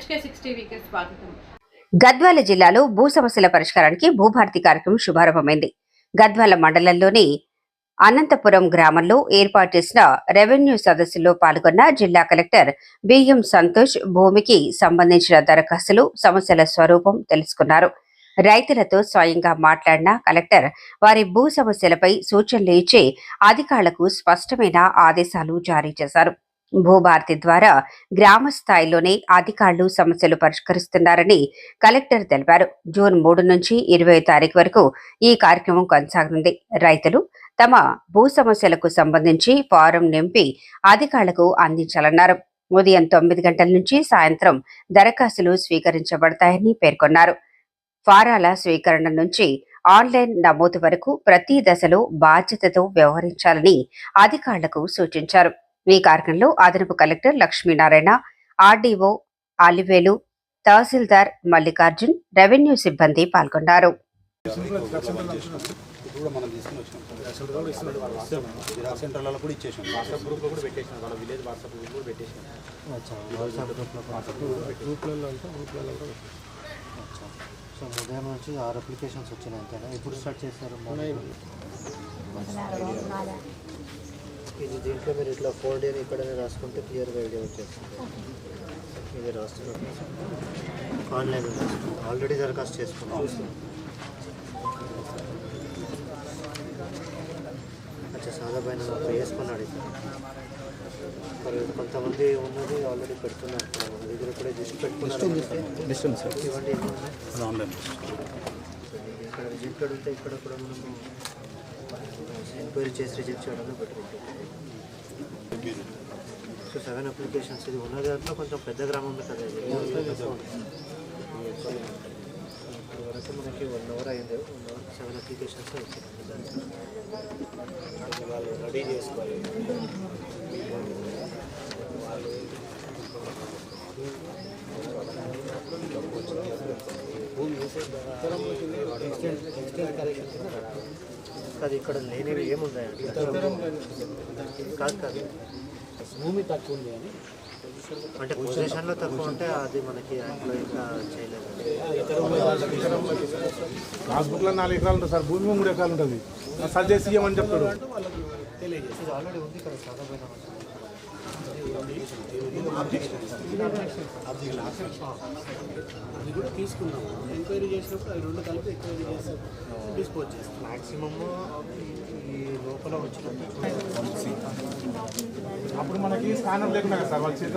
స్వాగతం. గద్వాల జిల్లాలో భూ సమస్యల పరిష్కారానికి భూభారతి కార్యక్రమం శుభారంభమైంది. గద్వాల మండలంలోని అనంతపురం గ్రామంలో ఏర్పాటు చేసిన రెవెన్యూ సదస్సులో పాల్గొన్న జిల్లా కలెక్టర్ బిఎం సంతోష్ భూమికి సంబంధించిన దరఖాస్తులు సమస్యల స్వరూపం తెలుసుకున్నారు. రైతులతో స్వయంగా మాట్లాడిన కలెక్టర్ వారి భూ సమస్యలపై సూచనలు ఇచ్చి అధికారులకు స్పష్టమైన ఆదేశాలు జారీ చేశారు. భూభారతి ద్వారా గ్రామ స్థాయిలోనే అధికారులు సమస్యలు పరిష్కరిస్తున్నారని కలెక్టర్ తెలిపారు. జూన్ మూడు నుంచి ఇరవై తారీఖు వరకు ఈ కార్యక్రమం కొనసాగనుంది. రైతులు తమ భూ సమస్యలకు సంబంధించి ఫారం నింపి అధికారులకు అందించాలన్నారు. ఉదయం తొమ్మిది గంటల నుంచి సాయంత్రం దరఖాస్తులు స్వీకరించబడతాయని పేర్కొన్నారు. ఫారాల స్వీకరణ నుంచి ఆన్లైన్ నమోదు వరకు ప్రతి దశలో బాధ్యతతో వ్యవహరించాలని అధికారులకు సూచించారు. ఈ కార్యక్రమంలో అదనపు collector Lakshminarayana RDO Alivelu tahsildar Mallikarjun revenue సిబ్బంది పాల్గొన్నారు. ఇప్పుడు కూడా మనం తీసుకుని వచ్చినాం జిరాక్స్ సెంటర్లలో కూడా ఇచ్చేసాం వాట్సాప్ గ్రూప్లో కూడా పెట్టేసాం వాళ్ళ విలేజ్ వాట్సాప్ గ్రూప్ కూడా పెట్టేసాం గ్రూప్లలో అంటే గ్రూప్లలో కూడా సో ఉదయం నుంచి ఆరు అప్లికేషన్స్ వచ్చినాయి అంతేనా? ఎప్పుడు స్టార్ట్ చేశారు? ఇది దీంట్లో మీరు ఇట్లా ఫోర్ డే ఇక్కడనే రాసుకుంటే క్లియర్గా ఐడియా వచ్చేస్తుంది. ఇది రాస్తున్నారు ఆన్లైన్ ఆల్రెడీ దరఖాస్తు చేసుకున్నాం అచ్చా సాదా పైన వేసుకున్నాడు ఇక్కడ మరి కొంతమంది ఉన్నది ఆల్రెడీ పెడుతున్నారు. మన దగ్గర కూడా లిస్ట్ పెట్టుకున్నారు. డిస్టెన్స్ ఇవ్వండి ఆన్లైన్ ఇక్కడ ఉంటే ఇక్కడ కూడా మనము ఎంక్వైరీ చేసి రిజెక్ట్ చేయడంలో పెట్టుకుంటాం సో సెవెన్ అప్లికేషన్స్ ఇది ఉన్న దాంట్లో కొంచెం పెద్ద గ్రామం కదా ఇప్పుడు వరకు మనకి వన్ అవర్ అయింది వన్ అవర్ సెవెన్ అప్లికేషన్స్ వచ్చింది వాళ్ళు రెడీ చేసుకోవాలి అది ఇక్కడ లేనివి ఏముందండి కాదు. కాదు భూమి తక్కువ ఉంది అని అంటే పొజిషన్లో తక్కువ ఉంటే అది మనకి యాక్ట్లో ఇంకా చేయలేదు పాస్బుక్లో నాలుగు ఎకరాలు ఉంటుంది సార్ భూమి మూడు ఎకరాలు ఉంటుంది సజెస్ట్ చేయమని ఇవ్వమని చెప్తాడు తెలియజేసి ఆల్రెడీ ఉంది కదా. సాధారణ అది కూడా తీసుకున్నాము ఎంక్వైరీ చేసినప్పుడు అవి రెండు కలిపి ఎంక్వైరీ చేసి డిస్పోజ్ చేస్తాం మ్యాక్సిమమ్ ఈ లోపల వచ్చినట్టు అప్పుడు మనకి స్కానర్ లేకుండా సార్? వాళ్ళు చేతి